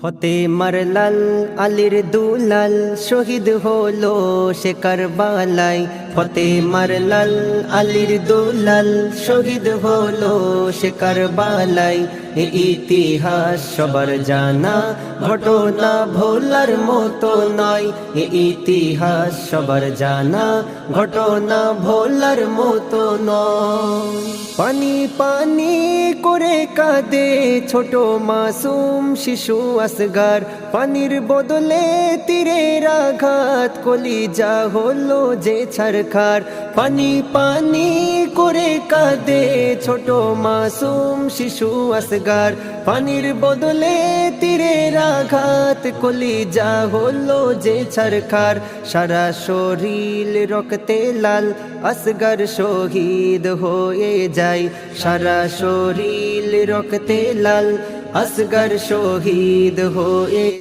ফতে মারলাল আলির দুলাল শহীদ হলো সে কারবালাই ফতে মারলাল, আলির দুলাল, শহীদ হলো সে কারবালাই ইতিহাস সবার জানা, ঘটনা ভোলার মতো নয়। এ ইতিহাস সবার জানা, ঘটনা ভোলার মতো নয়। পানি পানি করে কাঁদে ছোট মাসুম শিশু আসগার। পানির বদলে তীরের আঘাত কলিজা হলো যে ছারখার। পানি পানি করে কাঁদে ছোট মাসুম শিশু আসগার পানির বদলে তীরের আঘাত কলিজা হলো যে ছারখার। সারা শরীর রক্তে লাল আসগার শহীদ হয়ে যায়। সারা শরীর রক্তে লাল আসগর শহীদ হয়ে